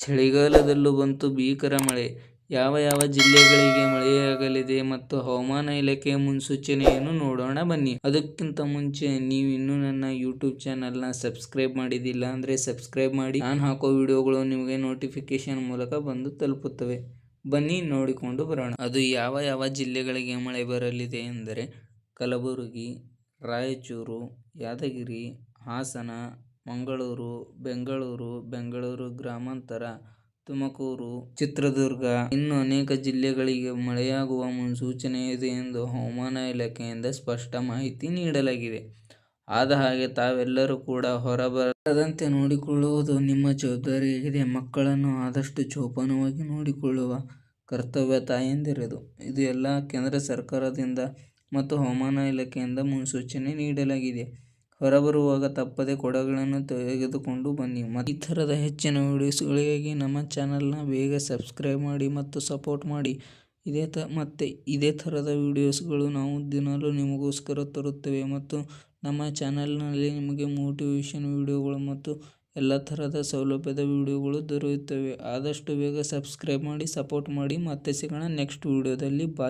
ಚಳಿಗಾಲದಲ್ಲೂ ಬಂತು ಭೀಕರ ಮಳೆ. ಯಾವ ಯಾವ ಜಿಲ್ಲೆಗಳಿಗೆ ಮಳೆಯಾಗಲಿದೆ ಮತ್ತು ಹವಾಮಾನ ಇಲಾಖೆಯ ಮುನ್ಸೂಚನೆಯನ್ನು ನೋಡೋಣ ಬನ್ನಿ. ಅದಕ್ಕಿಂತ ಮುಂಚೆ ನೀವಿನ್ನೂ ನನ್ನ ಯೂಟ್ಯೂಬ್ ಚಾನೆಲ್ನ ಸಬ್ಸ್ಕ್ರೈಬ್ ಮಾಡಿದ್ದಿಲ್ಲ ಅಂದ್ರೆ ಸಬ್ಸ್ಕ್ರೈಬ್ ಮಾಡಿ. ನಾನು ಹಾಕೋ ವಿಡಿಯೋಗಳು ನಿಮಗೆ ನೋಟಿಫಿಕೇಶನ್ ಮೂಲಕ ಬಂದು ತಲುಪುತ್ತವೆ. ಬನ್ನಿ ನೋಡಿಕೊಂಡು ಬರೋಣ. ಅದು ಯಾವ ಯಾವ ಜಿಲ್ಲೆಗಳಿಗೆ ಮಳೆ ಬರಲಿದೆ ಎಂದರೆ ಕಲಬುರಗಿ, ರಾಯಚೂರು, ಯಾದಗಿರಿ, ಹಾಸನ, ಮಂಗಳೂರು, ಬೆಂಗಳೂರು, ಬೆಂಗಳೂರು ಗ್ರಾಮಾಂತರ, ತುಮಕೂರು, ಚಿತ್ರದುರ್ಗ ಇನ್ನು ಅನೇಕ ಜಿಲ್ಲೆಗಳಿಗೆ ಮಳೆಯಾಗುವ ಮುನ್ಸೂಚನೆ ಇದೆ ಎಂದು ಹವಾಮಾನ ಇಲಾಖೆಯಿಂದ ಸ್ಪಷ್ಟ ಮಾಹಿತಿ ನೀಡಲಾಗಿದೆ. ಆದ ಹಾಗೆ ತಾವೆಲ್ಲರೂ ಕೂಡ ಹೊರಬರದಂತೆ ನೋಡಿಕೊಳ್ಳುವುದು ನಿಮ್ಮ ಜವಾಬ್ದಾರಿಯಾಗಿದೆ. ಮಕ್ಕಳನ್ನು ಆದಷ್ಟು ಜೋಪಾನವಾಗಿ ನೋಡಿಕೊಳ್ಳುವ ಕರ್ತವ್ಯ ತಾಯಂದಿರದು. ಇದು ಎಲ್ಲ ಕೇಂದ್ರ ಸರ್ಕಾರದಿಂದ ಮತ್ತು ಹವಾಮಾನ ಇಲಾಖೆಯಿಂದ ಮುನ್ಸೂಚನೆ ನೀಡಲಾಗಿದೆ. ಹೊರಬರುವಾಗ ತಪ್ಪದೆ ಕೊಡಗಳನ್ನು ತೆಗೆದುಕೊಂಡು ಬನ್ನಿ. ಈ ಥರದ ಹೆಚ್ಚಿನ ವೀಡಿಯೋಸ್ಗಳಿಗಾಗಿ ನಮ್ಮ ಚಾನಲ್ನ ಬೇಗ ಸಬ್ಸ್ಕ್ರೈಬ್ ಮಾಡಿ ಮತ್ತು ಸಪೋರ್ಟ್ ಮಾಡಿ. ಮತ್ತೆ ಇದೇ ಥರದ ವೀಡಿಯೋಸ್ಗಳು ನಾವು ದಿನಾಲೂ ನಿಮಗೋಸ್ಕರ ತರುತ್ತೇವೆ ಮತ್ತು ನಮ್ಮ ಚಾನೆಲ್ನಲ್ಲಿ ನಿಮಗೆ ಮೋಟಿವೇಶನ್ ವಿಡಿಯೋಗಳು ಮತ್ತು ಎಲ್ಲಾ ಥರದ ಸೌಲಭ್ಯದ ವಿಡಿಯೋಗಳು ದೊರೆಯುತ್ತವೆ. ಆದಷ್ಟು ಬೇಗ ಸಬ್ಸ್ಕ್ರೈಬ್ ಮಾಡಿ ಸಪೋರ್ಟ್ ಮಾಡಿ. ಮತ್ತೆ ಸಿಗೋಣ ನೆಕ್ಸ್ಟ್ ವಿಡಿಯೋದಲ್ಲಿ. ಬಾಯ್.